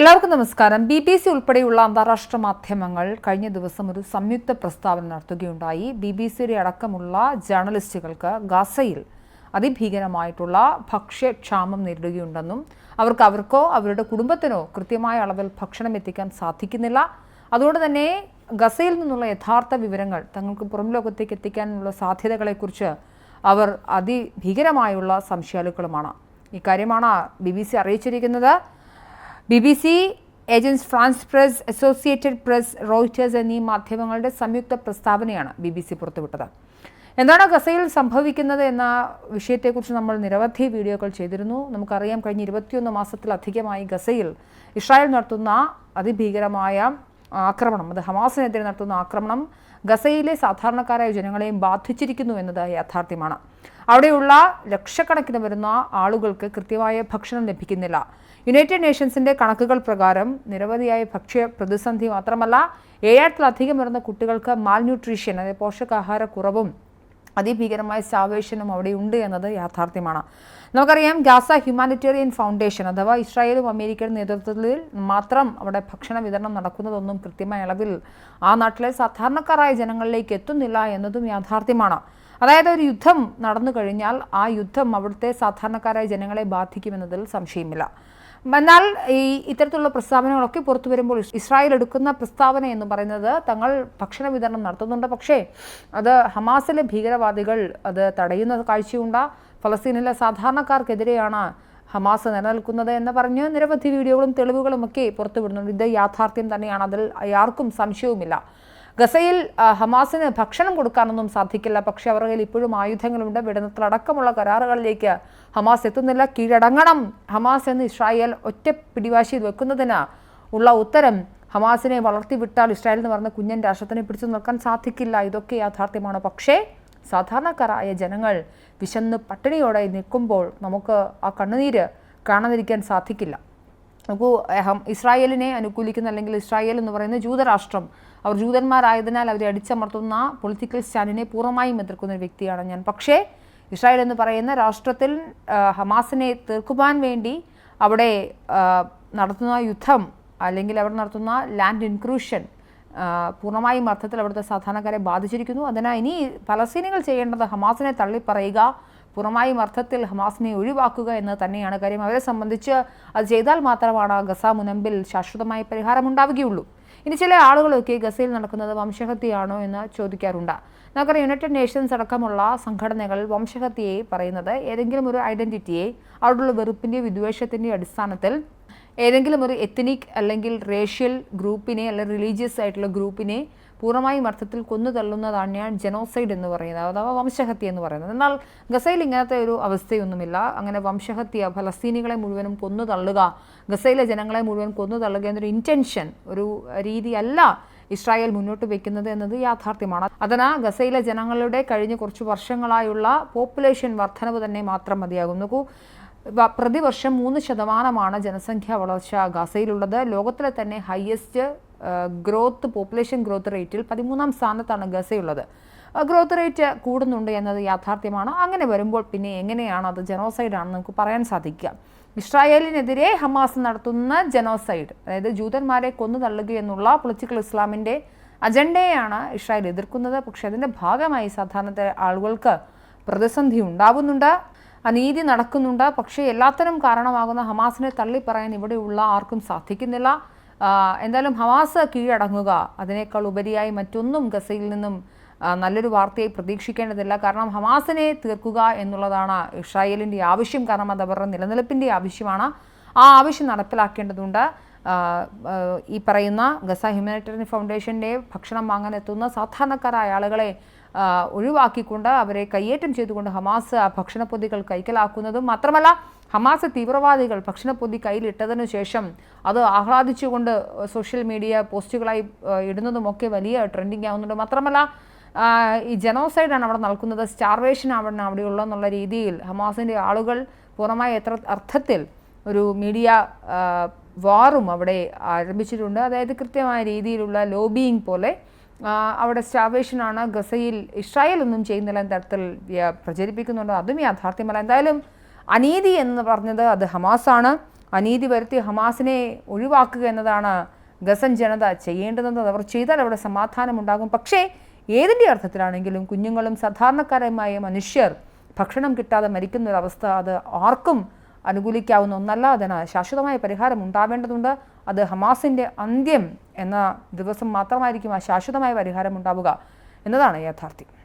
എല്ലാവർക്കും നമസ്കാരം. B B C ഉൾപ്പെടെയുള്ള അന്താരാഷ്ട്ര മാധ്യമങ്ങൾ കഴിഞ്ഞ ദിവസം ഒരു സംയുക്ത പ്രസ്താവന നടത്തുകയുണ്ടായി. ബി ബി സിയുടെ അടക്കമുള്ള ജേർണലിസ്റ്റുകൾക്ക് ഗസയിൽ അതിഭീകരമായിട്ടുള്ള ഭക്ഷ്യക്ഷാമം നേരിടുകയുണ്ടെന്നും അവർക്ക് അവർക്കോ അവരുടെ കുടുംബത്തിനോ കൃത്യമായ അളവിൽ ഭക്ഷണം എത്തിക്കാൻ സാധിക്കുന്നില്ല. അതുകൊണ്ട് തന്നെ ഗസയിൽ നിന്നുള്ള യഥാർത്ഥ വിവരങ്ങൾ തങ്ങൾക്ക് പുറം ലോകത്തേക്ക് എത്തിക്കാനുള്ള സാധ്യതകളെക്കുറിച്ച് അവർ അതിഭീകരമായുള്ള സംശയാലുക്കളുമാണ്. ഇക്കാര്യമാണ് ബി ബി സി അറിയിച്ചിരിക്കുന്നത്. B B C agence France presse associated press Reuters എന്നീ മാധ്യമങ്ങളുടെ സംയുക്ത പ്രസ്താവനയാണ് ബി ബി സി പുറത്തുവിട്ടത്. എന്താണ് ഗസയിൽ സംഭവിക്കുന്നത് എന്ന വിഷയത്തെക്കുറിച്ച് നമ്മൾ നിരവധി വീഡിയോകൾ ചെയ്തിരുന്നു. നമുക്കറിയാം കഴിഞ്ഞ ഇരുപത്തിയൊന്ന് മാസത്തിലധികമായി ഗസയിൽ ഇസ്രായേൽ നടത്തുന്ന അതിഭീകരമായ ആക്രമണം. അത് ഹമാസിനെതിരെ നടത്തുന്ന ആക്രമണം ഗസയിലെ സാധാരണക്കാരായ ജനങ്ങളെയും ബാധിച്ചിരിക്കുന്നു എന്നത് യാഥാർത്ഥ്യമാണ്. അവിടെയുള്ള ലക്ഷക്കണക്കിന് വരുന്ന ആളുകൾക്ക് കൃത്യമായ ഭക്ഷണം ലഭിക്കുന്നില്ല. യുണൈറ്റഡ് നേഷൻസിന്റെ കണക്കുകൾ പ്രകാരം നിരവധിയായ ഭക്ഷ്യ പ്രതിസന്ധി മാത്രമല്ല ഏഴായിരത്തിലധികം വരുന്ന കുട്ടികൾക്ക് മാൽന്യൂട്രീഷ്യൻ അതായത് പോഷകാഹാരക്കുറവും അതിഭീകരമായ സാവേഷനും അവിടെ ഉണ്ട് എന്നത് യാഥാർത്ഥ്യമാണ്. നമുക്കറിയാം ഗാസ ഹ്യൂമാനിറ്റേറിയൻ ഫൗണ്ടേഷൻ അഥവാ ഇസ്രായേലും അമേരിക്കയുടെ നേതൃത്വത്തിൽ മാത്രം അവിടെ ഭക്ഷണ വിതരണം നടക്കുന്നതൊന്നും കൃത്യമായ അളവിൽ ആ നാട്ടിലെ സാധാരണക്കാരായ ജനങ്ങളിലേക്ക് എത്തുന്നില്ല എന്നതും യാഥാർത്ഥ്യമാണ്. അതായത് ഒരു യുദ്ധം നടന്നു കഴിഞ്ഞാൽ ആ യുദ്ധം അവിടുത്തെ സാധാരണക്കാരായ ജനങ്ങളെ ബാധിക്കുമെന്നതിൽ സംശയമില്ല. എന്നാൽ ഈ ഇത്തരത്തിലുള്ള പ്രസ്താവനകളൊക്കെ പുറത്തു വരുമ്പോൾ ഇസ്രായേൽ എടുക്കുന്ന പ്രസ്താവന എന്ന് പറയുന്നത് തങ്ങൾ ഭക്ഷണ വിതരണം നടത്തുന്നുണ്ട്. പക്ഷേ അത് ഹമാസിലെ ഭീകരവാദികൾ അത് തടയുന്ന കാഴ്ചയുണ്ട്. ഫലസ്തീനിലെ സാധാരണക്കാർക്കെതിരെയാണ് ഹമാസ് നിലനിൽക്കുന്നത് എന്ന് പറഞ്ഞ് നിരവധി വീഡിയോകളും തെളിവുകളും ഒക്കെ പുറത്തുവിടുന്നുണ്ട് ഇത് യാഥാർത്ഥ്യം തന്നെയാണ്. അതിൽ ആർക്കും സംശയവുമില്ല. ഗസയിൽ ഹമാസിന് ഭക്ഷണം കൊടുക്കാനൊന്നും സാധിക്കില്ല. പക്ഷേ അവരുടെ കയ്യിൽ ഇപ്പോഴും ആയുധങ്ങളുണ്ട്. വിടനത്തിലടക്കമുള്ള കരാറുകളിലേക്ക് ഹമാസ് എത്തുന്നില്ല. കീഴടങ്ങണം. ഹമാസ് എന്ന് ഇസ്രായേൽ ഒറ്റ പിടിവാശി വെക്കുന്നതിന് ഉള്ള ഉത്തരം ഹമാസിനെ വളർത്തിവിട്ടാൽ ഇസ്രായേൽ എന്ന് പറഞ്ഞ കുഞ്ഞൻ രാഷ്ട്രത്തിനെ പിടിച്ചു നിൽക്കാൻ സാധിക്കില്ല. ഇതൊക്കെ യാഥാർത്ഥ്യമാണ്. പക്ഷേ സാധാരണക്കാരായ ജനങ്ങൾ വിശന്ന് പട്ടിണിയോടെ നിൽക്കുമ്പോൾ നമുക്ക് ആ കണ്ണുനീര് കാണാതിരിക്കാൻ സാധിക്കില്ല. നമുക്ക് ഇസ്രായേലിനെ അനുകൂലിക്കുന്ന അല്ലെങ്കിൽ ഇസ്രായേൽ എന്ന് പറയുന്ന ജൂതരാഷ്ട്രം അവർ ജൂതന്മാരായതിനാൽ അവരെ അടിച്ചമർത്തുന്ന പൊളിറ്റിക്കൽ സ്റ്റാൻഡിനെ പൂർണമായും എതിർക്കുന്ന ഒരു വ്യക്തിയാണ് ഞാൻ. പക്ഷേ ഇസ്രായേൽ എന്ന് പറയുന്ന രാഷ്ട്രത്തിൽ ഹമാസിനെ തീർക്കുവാൻ വേണ്ടി അവിടെ നടത്തുന്ന യുദ്ധം അല്ലെങ്കിൽ അവർ നടത്തുന്ന ലാൻഡ് ഇൻക്രൂഷൻ പൂർണമായും അർത്ഥത്തിൽ അവിടുത്തെ സാധാരണക്കാരെ ബാധിച്ചിരിക്കുന്നു. അതിനാൽ ഇനി പലസ്തീനികൾ ചെയ്യേണ്ടത് ഹമാസിനെ തള്ളിപ്പറയുക പൂർണമായും അർത്ഥത്തിൽ ഹമാസിനെ ഒഴിവാക്കുക എന്ന് തന്നെയാണ് കാര്യം. അവരെ സംബന്ധിച്ച് അത് ചെയ്താൽ മാത്രമാണ് ഗസ മുനമ്പിൽ ശാശ്വതമായ പരിഹാരം ഉണ്ടാവുകയുള്ളൂ. ഇനി ചില ആളുകളൊക്കെ ഗസയിൽ നടക്കുന്നത് വംശഹത്യയാണോ എന്ന് ചോദിക്കാറുണ്ട്. നമുക്കറിയാം യുണൈറ്റഡ് നേഷൻസ് അടക്കമുള്ള സംഘടനകൾ വംശഹത്യയെ പറയുന്നത് ഏതെങ്കിലും ഒരു ഐഡന്റിറ്റിയെ അവിടുള്ള വെറുപ്പിന്റെയോ വിദ്വേഷത്തിന്റെയോ അടിസ്ഥാനത്തിൽ ഏതെങ്കിലും ഒരു എത്തനിക് അല്ലെങ്കിൽ റേഷ്യൽ ഗ്രൂപ്പിനെ അല്ലെങ്കിൽ റിലീജിയസ് ആയിട്ടുള്ള ഗ്രൂപ്പിനെ പൂർണമായും അർത്ഥത്തിൽ കൊന്നു തള്ളുന്നതാണ് ജനോസൈഡ് എന്ന് പറയുന്നത് അഥവാ വംശഹത്യ എന്ന് പറയുന്നത്. എന്നാൽ ഗസയിൽ ഇങ്ങനത്തെ ഒരു അവസ്ഥയൊന്നുമില്ല. അങ്ങനെ വംശഹത്യ ഫലസ്തീനികളെ മുഴുവനും കൊന്നു തള്ളുക ഗസയിലെ ജനങ്ങളെ മുഴുവൻ കൊന്നു തള്ളുക എന്നൊരു ഇന്റൻഷൻ ഒരു രീതിയല്ല ഇസ്രായേൽ മുന്നോട്ട് വയ്ക്കുന്നത് എന്നത് യാഥാർത്ഥ്യമാണ്. അതിനാൽ ഗസയിലെ ജനങ്ങളുടെ കഴിഞ്ഞ കുറച്ച് വർഷങ്ങളായുള്ള പോപ്പുലേഷൻ വർധനവ് തന്നെ മാത്രം മതിയാകും നോക്കൂ പ്രതിവർഷം മൂന്ന് ശതമാനമാണ് ജനസംഖ്യാ വളർച്ച ഗസയിലുള്ളത്. ലോകത്തിലെ തന്നെ ഹയസ്റ്റ് ഗ്രോത്ത് പോപ്പുലേഷൻ ഗ്രോത്ത് റേറ്റിൽ പതിമൂന്നാം സ്ഥാനത്താണ് ഗസയുള്ളത് ഗ്രോത്ത് റേറ്റ് കൂടുന്നുണ്ട് എന്നത് യാഥാർത്ഥ്യമാണ്. അങ്ങനെ വരുമ്പോൾ പിന്നെ എങ്ങനെയാണ് അത് ജനോസൈഡ് ആണെന്ന് നമുക്ക് പറയാൻ സാധിക്കുക. ഇസ്രായേലിനെതിരെ ഹമാസ് നടത്തുന്ന ജനോസൈഡ് അതായത് ജൂതന്മാരെ കൊന്നു തള്ളുക എന്നുള്ള പൊളിറ്റിക്കൽ ഇസ്ലാമിന്റെ അജണ്ടയാണ് ഇസ്രായേൽ എതിർക്കുന്നത്. പക്ഷെ അതിന്റെ ഭാഗമായി സാധാരണ ആളുകൾക്ക് പ്രതിസന്ധി ഉണ്ടാവുന്നുണ്ട്. അനീതി നടക്കുന്നുണ്ട്. പക്ഷേ എല്ലാത്തരം കാരണമാകുന്ന ഹമാസിനെ തള്ളിപ്പറയാൻ ഇവിടെയുള്ള ആർക്കും സാധിക്കുന്നില്ല. എന്തായാലും ഹമാസ് കീഴടങ്ങുക അതിനേക്കാൾ ഉപരിയായി മറ്റൊന്നും ഗസയിൽ നിന്നും നല്ലൊരു വാർത്തയായി പ്രതീക്ഷിക്കേണ്ടതില്ല. കാരണം ഹമാസിനെ തീർക്കുക എന്നുള്ളതാണ് ഇസ്രായേലിന്റെ ആവശ്യം. കാരണം അത് അവരുടെ നിലനിൽപ്പിന്റെ ആവശ്യമാണ്. ആ ആവശ്യം നടപ്പിലാക്കേണ്ടതുണ്ട്. ഈ പറയുന്ന ഗസ ഹ്യൂമാനിറ്റേറിയൻ ഫൗണ്ടേഷന്റെ ഭക്ഷണം വാങ്ങാൻ എത്തുന്ന സാധാരണക്കാരായ ആളുകളെ ഒഴിവാക്കിക്കൊണ്ട് അവരെ കയ്യേറ്റം ചെയ്തുകൊണ്ട് ഹമാസ് ആ ഭക്ഷണപ്പൊതികൾ കൈക്കലാക്കുന്നതും മാത്രമല്ല ഹമാസ് തീവ്രവാദികൾ ഭക്ഷണപ്പൊതി കയ്യിലിട്ടതിനു ശേഷം അത് ആഹ്ലാദിച്ചുകൊണ്ട് സോഷ്യൽ മീഡിയ പോസ്റ്റുകളായി ഇടുന്നതുമൊക്കെ വലിയ ട്രെൻഡിങ് ആവുന്നുണ്ട്. മാത്രമല്ല ഈ ജനോസൈഡാണ് അവിടെ നടക്കുന്നത്. സ്റ്റാർവേഷൻ ആണ് അവിടെയുള്ള എന്നുള്ള രീതിയിൽ ഹമാസിന്റെ ആളുകൾ പൂർണമായ എത്ര അർത്ഥത്തിൽ ഒരു മീഡിയ വാറും അവിടെ ആരംഭിച്ചിട്ടുണ്ട്. അതായത് കൃത്യമായ രീതിയിലുള്ള ലോബിയിങ് പോലെ അവിടെ സ്റ്റാവേഷനാണ് ഗസയിൽ ഇസ്രായേൽ ഒന്നും ചെയ്യുന്നില്ല എന്ന തരത്തിൽ പ്രചരിപ്പിക്കുന്നുണ്ട്. അതും യാഥാർത്ഥ്യമല്ല. എന്തായാലും അനീതി എന്ന് പറഞ്ഞത് അത് ഹമാസാണ്. അനീതി വരുത്തി ഹമാസിനെ ഒഴിവാക്കുക എന്നതാണ് ഗസൻ ജനത ചെയ്യേണ്ടതെന്ന് അവർ ചെയ്താൽ അവിടെ സമാധാനം ഉണ്ടാകും പക്ഷേ ഏതിന്റെ അർത്ഥത്തിലാണെങ്കിലും കുഞ്ഞുങ്ങളും സാധാരണക്കാരുമായ മനുഷ്യർ ഭക്ഷണം കിട്ടാതെ മരിക്കുന്ന ഒരവസ്ഥ അത് ആർക്കും അനുകൂലിക്കാവുന്ന ഒന്നല്ല അതിന് ശാശ്വതമായ പരിഹാരം ഉണ്ടാവേണ്ടതുണ്ട്. അത് ഹമാസിന്റെ അന്ത്യം എന്ന ദിവസം മാത്രമായിരിക്കും ആ ശാശ്വതമായ പരിഹാരം ഉണ്ടാവുക എന്നതാണ് യാഥാർത്ഥ്യം.